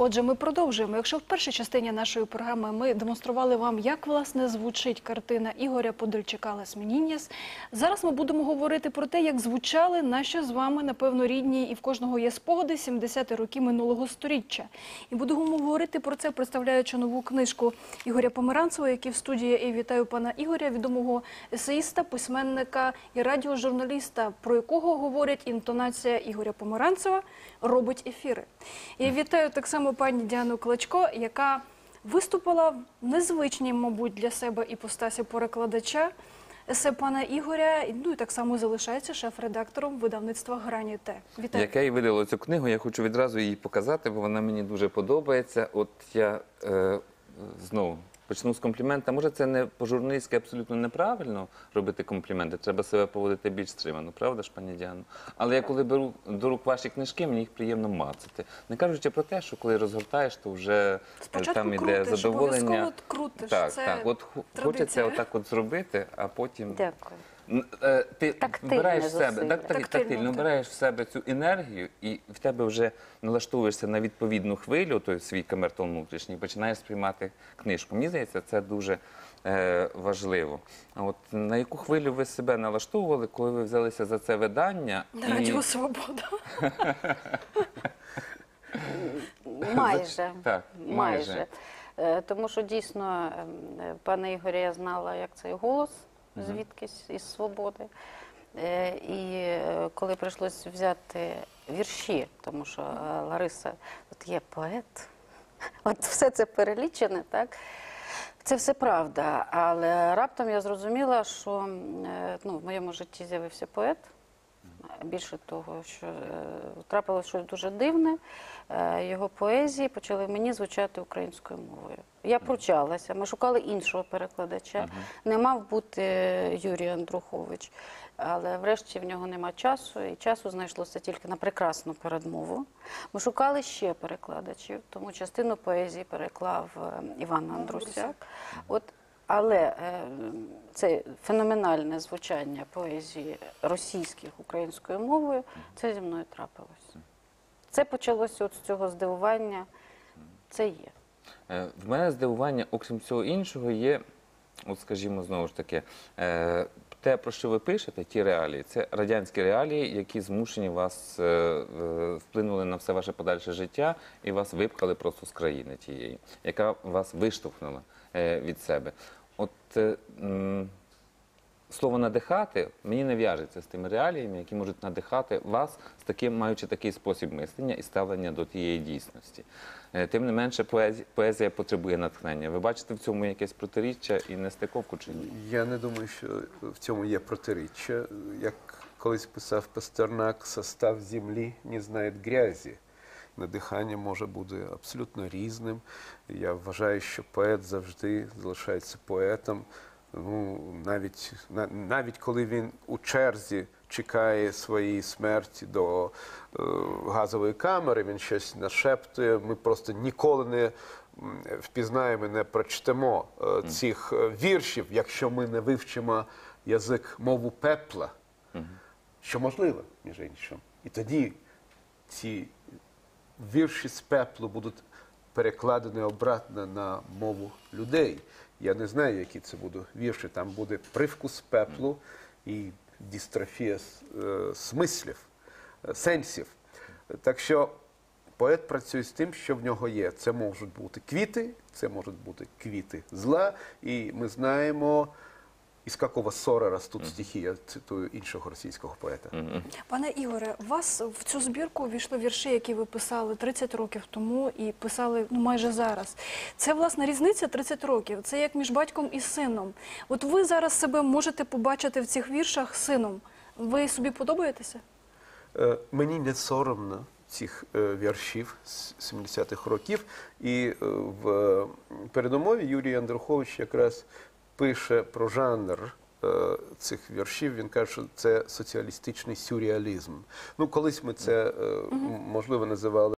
Отже, ми продовжуємо. Якщо в першій частині нашої програми ми демонстрували вам, як власне звучить картина Ігоря Подольчака «Лесменінєс», зараз ми будемо говорити про те, як звучали наші з вами, напевно, рідні, і в кожного є спогади 70-ті роки минулого сторіччя. І будемо говорити про це, представляючи нову книжку Ігоря Померанцева, який в студії і вітаю пана Ігоря, відомого есеїста, письменника і радіожурналіста, про якого говорять інтонація Ігоря Померанцева робить ефіри. Я вітаю так само пані Діану Клочко, яка виступила в незвичній, мабуть, для себе іпостасі перекладача есе пана Ігоря. І, Ну і так само залишається шеф-редактором видавництва Грані Т. Вітаю. Яке і видало цю книгу, я хочу відразу її показати, бо вона мені дуже подобається. От я е, знову почну з комплімента. Може, це не по-журналістськи абсолютно неправильно робити компліменти. Треба себе поводити більш стримано, правда ж, пані Діано? Але я коли беру до рук ваші книжки, мені їх приємно мацати. Не кажучи про те, що коли розгортаєш, то вже е, Спочатку там іде крутиш, задоволення. обов'язково крутиш. Так, Це так. От традиція. хочеться отак от зробити, а потім. Дякую. Е, Ти Тактильне вбираєш в себе, зусилля. так, так, Тактильно, тактильно, так. вбираєш в себе цю енергію, і в тебе вже налаштовуєшся на відповідну хвилю, той свій камертон внутрішній, і починаєш сприймати книжку. Мені здається, це дуже е, важливо. А от на яку хвилю ви себе налаштовували, коли ви взялися за це видання? На Радіо Свобода. Майже. Так, майже. Е, Тому що дійсно, ем, е, пане Ігоря, я знала, як цей голос, звідкись із свободи. Е, І е, коли прийшлось взяти вірші, тому що е, Лариса от є поет, от все це перелічене, так? Це все правда. Але раптом я зрозуміла, що ну, в моєму житті з'явився поет. Більше того, що е, трапилось щось дуже дивне, е, його поезії почали в мені звучати українською мовою. Я пручалася, ми шукали іншого перекладача. Не мав бути Юрій Андрухович, але врешті в нього нема часу, і часу знайшлося тільки на прекрасну передмову. Ми шукали ще перекладачів, тому частину поезії переклав е, Іван Андрусяк. От але е, це феноменальне звучання поезії російських українською мовою, це зі мною трапилось. Це почалося от з цього здивування. Це є. Е, В мене здивування, окрім всього іншого, є, от скажімо, знову ж таки, е, те, про що ви пишете, ті реалії, це радянські реалії, які змушені вас вплинули на все ваше подальше життя і вас випхали просто з країни тієї, яка вас виштовхнула від себе. От е, м, слово надихати мені не в'яжеться з тими реаліями, які можуть надихати вас з таким, маючи такий спосіб мислення і ставлення до тієї дійсності. Е, Тим не менше, поезія, поезія потребує натхнення. Ви бачите в цьому якесь протиріччя і нестиковку чи ні? Я не думаю, що в цьому є протиріччя. Як колись писав Пастернак, состав землі не знає грязі. Надихання може бути абсолютно різним. Я вважаю, що поет завжди залишається поетом. Ну, навіть, на- навіть коли він у черзі чекає своєї смерті до е, газової камери, він щось нашептує. Ми просто ніколи не впізнаємо, не прочтемо е, цих е, віршів, якщо ми не вивчимо язик мову пепла, що можливо, між іншим. І тоді ці вірші з пеплу будуть перекладені обратно на мову людей. Я не знаю, які це будуть вірші. Там буде привкус пеплу і дистрофія е, смислів, е, сенсів. Так що поет працює з тим, що в нього є. Це можуть бути квіти, це можуть бути квіти зла, і ми знаємо. Із какого ссора ростуть стихи, я цитую іншого російського поета. Пане Ігоре, у вас в цю збірку увійшли вірші, які ви писали 30 років тому і писали ну, майже зараз. Це власне різниця 30 років. Це як між батьком і сином. От ви зараз себе можете побачити в цих віршах сином. Ви собі подобаєтеся? Е, Мені не соромно цих е, віршів з 70-х років. І е, в е, передумові Юрій Андрухович якраз пише про жанр е, цих віршів. Він каже, що це соціалістичний сюрреалізм. Ну, колись ми це е, можливо називали.